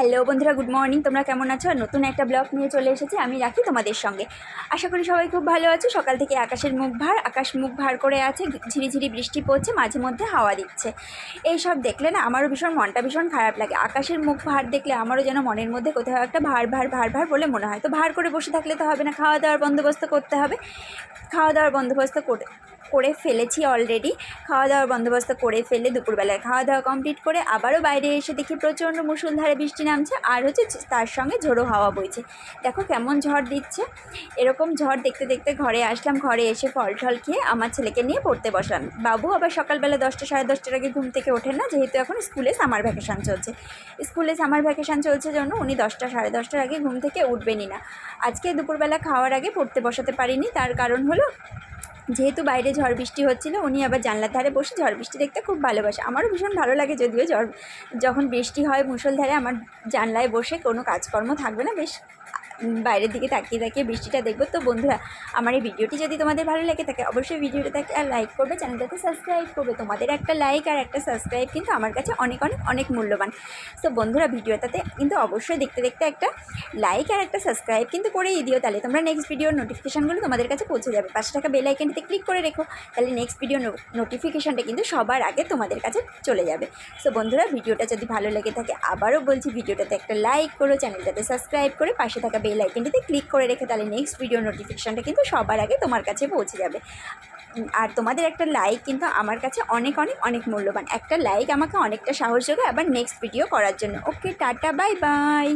Hello বন্ধুরা, good morning. তোমরা কেমন আছো? নতুন একটা ব্লগ নিয়ে চলে এসেছি, আমি রাখি তোমাদের সঙ্গে। আশা করি সবাই খুব ভালো আছো। সকাল থেকে আকাশের মুখ ভার, আকাশ মুখ ভার করে আছে, ঝিরিঝিরি বৃষ্টি পড়ছে, মাঝে মধ্যে হাওয়া দিচ্ছে। এই সব দেখলে না, আমারও ভীষণ, মনটা ভীষণ খারাপ লাগে। আকাশের মুখ ভার দেখলে আমারও যেন মনের মধ্যে কোথাও একটা ভার ভার ভার ভার বলে মনে হয়। তো ভার করে বসে থাকলে তো হবে না খাওয়া দাওয়ার বন্দোবস্ত করতে হবে। খাওয়া দাওয়ার বন্দোবস্ত করে করে ফেলেছি অলরেডি খাওয়া দাওয়ার বন্দোবস্ত করে ফেলে দুপুরবেলায়। খাওয়া দাওয়া কমপ্লিট করে আবারও বাইরে এসে দেখি প্রচণ্ড মুষলধারে বৃষ্টি নামছে, আর হচ্ছে তার সঙ্গে ঝোড়ো হাওয়া বইছে। দেখো কেমন ঝড় দিচ্ছে। এরকম ঝড় দেখতে দেখতে ঘরে আসলাম, ঘরে এসে ফল টল খেয়ে আমার ছেলেকে নিয়ে পড়তে বসলাম। বাবু আবার সকালবেলা দশটা সাড়ে দশটার আগে ঘুম থেকে ওঠেন না, যেহেতু এখন স্কুলে সামার ভ্যাকেশান চলছে। স্কুলে সামার ভ্যাকেশান চলছে জন্য উনি দশটা সাড়ে দশটার আগে ঘুম থেকে উঠবেনই না। আজকে দুপুরবেলা খাওয়ার আগে পড়তে বসাতে পারিনি, তার কারণ হলো যেহেতু বাইরে ঝড় বৃষ্টি হচ্ছিল, উনি আবার জানলার ধারে বসে ঝড় বৃষ্টি দেখতে খুব ভালোবাসে। আমারও ভীষণ ভালো লাগে যদিও ঝড় যখন বৃষ্টি হয় মুসলধারে আমার জানলায় বসে কোনো কাজকর্ম থাকবে না, বেশ বাইরের দিকে তাকিয়ে তাকিয়ে বৃষ্টিটা দেখব। তো বন্ধুরা, আমার এই ভিডিওটি যদি তোমাদের ভালো লেগে থাকে, অবশ্যই ভিডিওটাকে আর লাইক করবে, চ্যানেলটাকে সাবস্ক্রাইব করবে। তোমাদের একটা লাইক আর একটা সাবস্ক্রাইব কিন্তু আমার কাছে অনেক অনেক অনেক মূল্যবান। তো বন্ধুরা, ভিডিওটাতে কিন্তু অবশ্যই দেখতে দেখতে একটা লাইক আর একটা সাবস্ক্রাইব কিন্তু করেই দিও। তাহলে তোমরা নেক্সট ভিডিওর নোটিফিকেশানগুলো তোমাদের কাছে পৌঁছে যাবে। পাশে থাকা বেল আইকনটিতে ক্লিক করে রেখো। তাহলে নেক্সট ভিডিও নোটিফিকেশানটা কিন্তু সবার আগে তোমাদের কাছে চলে যাবে। সো বন্ধুরা, ভিডিওটা যদি ভালো লেগে থাকে, আবারও বলছি, ভিডিওটাতে একটা লাইক করো, চ্যানেলটাতে সাবস্ক্রাইব করে পাশে থাকা বেল আইকনটিতে ক্লিক করে রেখে তাহলে নেক্সট ভিডিও নোটিফিকেশানটা কিন্তু সবার আগে তোমার কাছে পৌঁছে যাবে। আর তোমাদের একটা লাইক কিন্তু আমার কাছে অনেক অনেক অনেক মূল্যবান। একটা লাইক আমাকে অনেকটা সাহস যোগায় আবার নেক্সট ভিডিও করার জন্য। ওকে টাটা বাই বাই